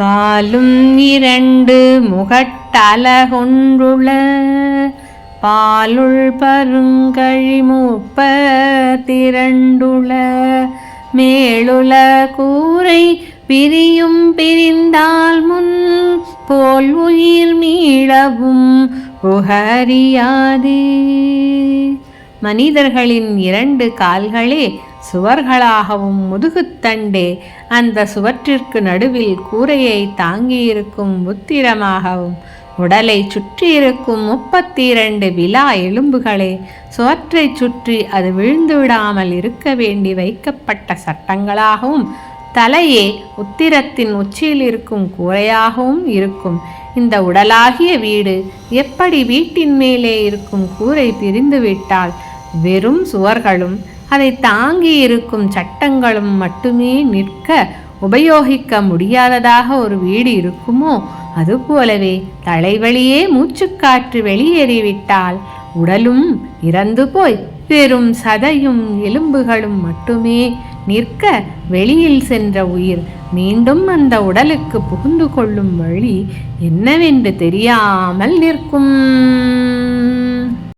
காலும் இரண்டு முகட்டலகொன்றுள பாலுள் பருங்கழி மூப்ப திரண்டுள மேலுல கூரை பிரியும் பிரிந்தால் முன் போல் உயிர் மீளவும் புகரியாதே மனிதர்களின் இரண்டு கால்களே சுவர்களாகவும் முதுகுத்தண்டே அந்த சுவற்றிற்கு நடுவில் கூரையை தாங்கியிருக்கும் உத்திரமாகவும் உடலை சுற்றியிருக்கும் முப்பத்தி இரண்டு விலா எலும்புகளே சுவற்றை சுற்றி அது விழுந்து விடாமல் இருக்க வேண்டி வைக்கப்பட்ட சட்டங்களாகவும் தலையே உத்திரத்தின் உச்சியில் இருக்கும் கூரையாகவும் இருக்கும். இந்த உடலாகிய வீடு எப்படி வீட்டின் மேலே இருக்கும் கூரை பிரிந்துவிட்டால் வெறும் சுவர்களும் அதை தாங்கி இருக்கும் சட்டங்களும் மட்டுமே நிற்க உபயோகிக்க முடியாததாக ஒரு வீடு இருக்குமோ? அதுபோலவே தலைவழியே மூச்சுக்காற்று வெளியேறிவிட்டால் உடலும் இறந்து போய் வெறும் சதையும் எலும்புகளும் மட்டுமே நிற்க வெளியில் சென்ற உயிர் மீண்டும் அந்த உடலுக்கு புகுந்து கொள்ளும் வழி என்னவென்று தெரியாமல் நிற்கும்.